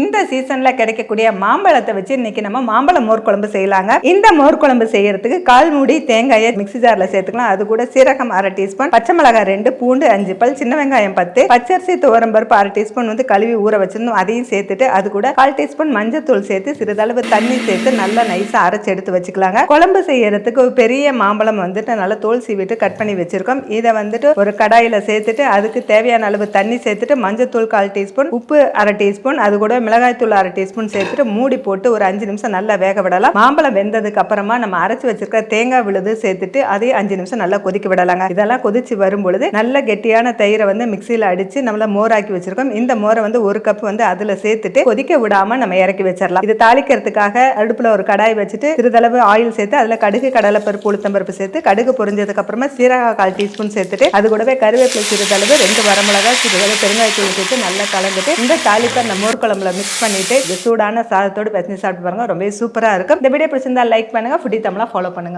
இந்த சீசன்ல கிடைக்கக்கூடிய மாம்பழத்தை வச்சு இன்னைக்கு நம்ம மாம்பழ மோர் குழம்பு செய்யலாங்க. இந்த மோர் குழம்பு செய்யறதுக்கு கால் மூடி தேங்காயை மிக்ஸி ஜார்ல சேர்த்துக்கலாம். அது கூட சீரகம் அரை டீஸ்பூன் பச்சை மிளகாய் ரெண்டு பூண்டு அஞ்சு பல் சின்ன வெங்காயம் பத்து பச்சரிசி துவரம் பருப்பு அரை டீஸ்பூன் வந்து கழுவி ஊற வச்சிருந்தோம். அதையும் சேர்த்துட்டு அது கூட கால் டீஸ்பூன் மஞ்சத்தூள் சேர்த்து சிறிதளவு தண்ணி சேர்த்து நல்லா நைஸா அரைச்சு எடுத்து வச்சுக்கலாங்க. குழம்பு செய்யறதுக்கு ஒரு பெரிய மாம்பழம் வந்துட்டு நல்லா தோல் சீவிட்டு கட் பண்ணி வச்சிருக்கோம். இதை வந்துட்டு ஒரு கடாயில சேர்த்துட்டு அதுக்கு தேவையான அளவு தண்ணி சேர்த்துட்டு மஞ்சத்தூள் கால் டீஸ்பூன் உப்பு அரை டீஸ்பூன் அது கூட மிளகாய்த்தூள் அரை டீஸ்பூன் சேர்த்துட்டு மூடி போட்டு ஒரு அஞ்சு நிமிஷம் நல்லா வேக விடலாம். மாம்பழம் வெந்ததுக்கு அப்புறமா நம்ம அரைச்சு வச்சிருக்க தேங்காய் விழுது சேர்த்துட்டு அதையும் அஞ்சு நிமிஷம் நல்லா கொதிக்க விடலாங்க. இதெல்லாம் கொதிச்சு வரும் பொழுது நல்ல கெட்டியான தயிரை வந்து மிக்சியில் அடிச்சு நம்மள மோராக்கி வச்சிருக்கோம். இந்த மோரை வந்து ஒரு கப் வந்து அதுல சேர்த்துட்டு கொதிக்க விடாம நம்ம இறக்கி வச்சிடலாம் இது தாளிக்கிறதுக்காக அடுப்புல ஒரு கடாய் வச்சுட்டு சிறிதளவு ஆயில் சேர்த்து அதுல கடுகு கடலை பருப்பு பருப்பு சேர்த்து கடுகு பொரிஞ்சதுக்கு அப்புறமா சீரக கால் டீஸ்பூன் சேர்த்துட்டு அது கூடவே கருவேப்பிலை சிறிதளவு ரெண்டு வரமிளகாய் சிறிதளவு பெருங்காயத்தூள் சேர்த்து நல்லா கலந்துட்டு இந்த தாளிப்பை அந்த மோர் குழம்புல மிக்ஸ் பண்ணிட்டு இது சூடான சாதத்தோடு பசங்க சாப்பிட்டு பாருங்க. ரொம்பவே சூப்பராக இருக்கும். இந்த வீடியோ பிடிச்சிருந்தா லைக் பண்ணுங்க. ஃபுட்டி தமிழா ஃபாலோ பண்ணுங்க.